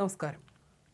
നമസ്കാരം.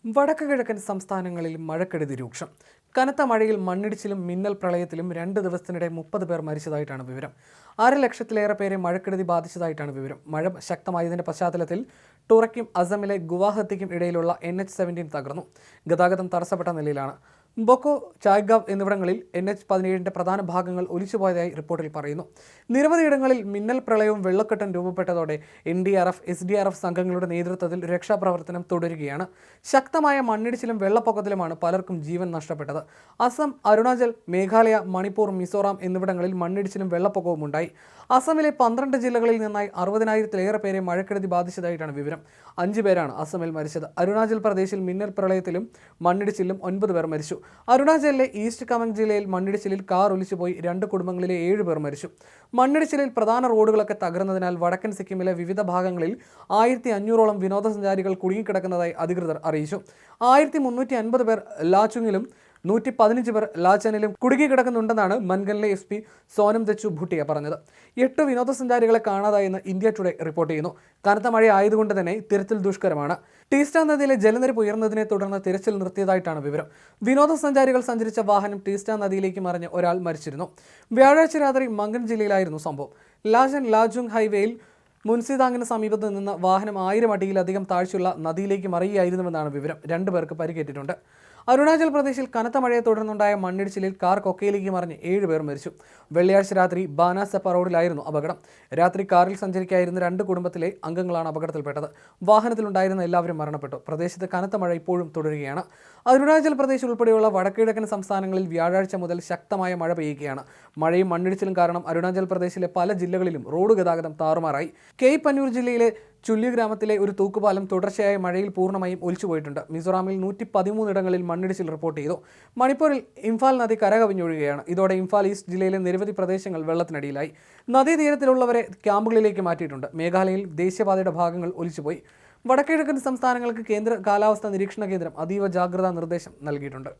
വടക്ക് കിഴക്കൻ സംസ്ഥാനങ്ങളിൽ മഴക്കെടുതി രൂക്ഷം. കനത്ത മഴയിൽ മണ്ണിടിച്ചിലും മിന്നൽ പ്രളയത്തിലും രണ്ട് ദിവസത്തിനിടെ മുപ്പത് പേർ മരിച്ചതായിട്ടാണ് വിവരം. അര ലക്ഷത്തിലേറെ പേരെ മഴക്കെടുതി ബാധിച്ചതായിട്ടാണ് വിവരം. മഴ ശക്തമായതിന്റെ പശ്ചാത്തലത്തിൽ ടുറയ്ക്കും അസമിലെ ഗുവാഹത്തിക്കും ഇടയിലുള്ള എൻ എച്ച് സെവന്റീൻ തകർന്നു. ഗതാഗതം തടസ്സപ്പെട്ട നിലയിലാണ്. ബൊക്കോ ചായ്ഗാവ് എന്നിവിടങ്ങളിൽ എൻ എച്ച് പതിനേഴിന്റെ പ്രധാന ഭാഗങ്ങൾ ഒലിച്ചുപോയതായി റിപ്പോർട്ടിൽ പറയുന്നു. നിരവധിയിടങ്ങളിൽ മിന്നൽ പ്രളയവും വെള്ളക്കെട്ടും രൂപപ്പെട്ടതോടെ N D R F S D R F സംഘങ്ങളുടെ നേതൃത്വത്തിൽ രക്ഷാപ്രവർത്തനം തുടരുകയാണ്. ശക്തമായ മണ്ണിടിച്ചിലും വെള്ളപ്പൊക്കത്തിലുമാണ് പലർക്കും ജീവൻ നഷ്ടപ്പെട്ടത്. അസം അരുണാചൽ മേഘാലയ മണിപ്പൂർ മിസോറാം എന്നിവിടങ്ങളിൽ മണ്ണിടിച്ചിലും വെള്ളപ്പൊക്കവും ഉണ്ടായി. അസമിലെ പന്ത്രണ്ട് ജില്ലകളിൽ നിന്നായി അറുപതിനായിരത്തിലേറെ പേരെ മഴക്കെടുതി ബാധിച്ചതായിട്ടാണ് വിവരം. അഞ്ചു പേരാണ് അസമിൽ മരിച്ചത്. അരുണാചൽ പ്രദേശിൽ മിന്നൽ പ്രളയത്തിലും മണ്ണിടിച്ചിലും ഒൻപത് പേർ മരിച്ചു. അരുണാചലിലെ ഈസ്റ്റ് കമങ് ജില്ലയിൽ മണ്ണിടിച്ചിലിൽ കാർ ഒലിച്ചുപോയി രണ്ട് കുടുംബങ്ങളിലെ ഏഴ് പേർ മരിച്ചു. മണ്ണിടിച്ചിലിൽ പ്രധാന റോഡുകളൊക്കെ തകർന്നതിനാൽ വടക്കൻ സിക്കിമിലെ വിവിധ ഭാഗങ്ങളിൽ ആയിരത്തി അഞ്ഞൂറോളം വിനോദസഞ്ചാരികൾ കുടുങ്ങിക്കിടക്കുന്നതായി അധികൃതർ അറിയിച്ചു. ആയിരത്തി മുന്നൂറ്റി അൻപത് പേർ ലാച്ചുങ്ങിലും നൂറ്റി പതിനഞ്ച് പേർ ലാച്ചനിലും കുടുങ്ങിക്കിടക്കുന്നുണ്ടെന്നാണ് മൻഗനിലെ എസ് പി സോനം ദച്ചു ഭൂട്ടിയ പറഞ്ഞത്. എട്ട് വിനോദസഞ്ചാരികളെ കാണാതായെന്ന് ഇന്ത്യ ടുഡേ റിപ്പോർട്ട് ചെയ്യുന്നു. കനത്ത മഴ ആയതുകൊണ്ട് തന്നെ തിരച്ചിൽ ദുഷ്കരമാണ്. ടീസ്റ്റ നദിയിലെ ജലനിരപ്പ് ഉയർന്നതിനെ തുടർന്ന് തിരച്ചിൽ നിർത്തിയതായിട്ടാണ് വിവരം. വിനോദസഞ്ചാരികൾ സഞ്ചരിച്ച വാഹനം ടീസ്റ്റ നദിയിലേക്ക് മറിഞ്ഞ് ഒരാൾ മരിച്ചിരുന്നു. വ്യാഴാഴ്ച രാത്രി മംഗൻ ജില്ലയിലായിരുന്നു സംഭവം. ലാജൻ ലാജുങ് ഹൈവേയിൽ മുൻസിദാങ്ങിന് സമീപത്ത് നിന്ന് വാഹനം ആയിരം അടിയിലധികം താഴ്ചയുള്ള നദിയിലേക്ക് മറിയുകയായിരുന്നുവെന്നാണ് വിവരം. രണ്ടു പേർക്ക് പരിക്കേറ്റിട്ടുണ്ട്. അരുണാചൽ പ്രദേശിൽ കനത്ത മഴയെ തുടർന്നുണ്ടായ മണ്ണിടിച്ചിലിൽ കാർ കൊക്കയിലേക്ക് മറിഞ്ഞ് ഏഴ് പേർ മരിച്ചു. വെള്ളിയാഴ്ച രാത്രി ബാനാസെപ്പ റോഡിലായിരുന്നു അപകടം. രാത്രി കാറിൽ സഞ്ചരിക്കായിരുന്ന രണ്ട് കുടുംബത്തിലെ അംഗങ്ങളാണ് അപകടത്തിൽപ്പെട്ടത്. വാഹനത്തിലുണ്ടായിരുന്ന എല്ലാവരും മരണപ്പെട്ടു. പ്രദേശത്ത് കനത്ത മഴ ഇപ്പോഴും തുടരുകയാണ്. അരുണാചൽ പ്രദേശ് ഉൾപ്പെടെയുള്ള വടക്കിഴക്കൻ സംസ്ഥാനങ്ങളിൽ വ്യാഴാഴ്ച മുതൽ ശക്തമായ മഴ പെയ്യുകയാണ്. മഴയും മണ്ണിടിച്ചിലും കാരണം അരുണാചൽ പ്രദേശിലെ പല ജില്ലകളിലും റോഡ് ഗതാഗതം താറുമാറായി. കെയ് പന്നൂർ ജില്ലയിലെ ചുല്ലി ഗ്രാമത്തിലെ ഒരു തൂക്കുപാലം തുടർച്ചയായ മഴയിൽ പൂർണമായും ഒലിച്ചുപോയിട്ടുണ്ട്. മിസോറാമിൽ നൂറ്റി പതിമൂന്നിടങ്ങളിൽ മണ്ണിടിച്ചിൽ റിപ്പോർട്ട് ചെയ്തു. മണിപ്പൂരിൽ ഇംഫാൽ നദി കരകവിഞ്ഞൊഴുകയാണ്. ഇതോടെ ഇംഫാൽ ഈസ്റ്റ് ജില്ലയിലെ നിരവധി പ്രദേശങ്ങൾ വെള്ളത്തിനടിയിലായി. നദീതീരത്തിലുള്ളവരെ ക്യാമ്പുകളിലേക്ക് മാറ്റിയിട്ടുണ്ട്. മേഘാലയയിൽ ദേശീയപാതയുടെ ഭാഗങ്ങൾ ഒലിച്ചുപോയി. വടക്കിഴക്കൻ സംസ്ഥാനങ്ങൾക്ക് കേന്ദ്ര കാലാവസ്ഥാ നിരീക്ഷണ കേന്ദ്രം അതീവ ജാഗ്രതാ നിർദ്ദേശം നൽകിയിട്ടുണ്ട്.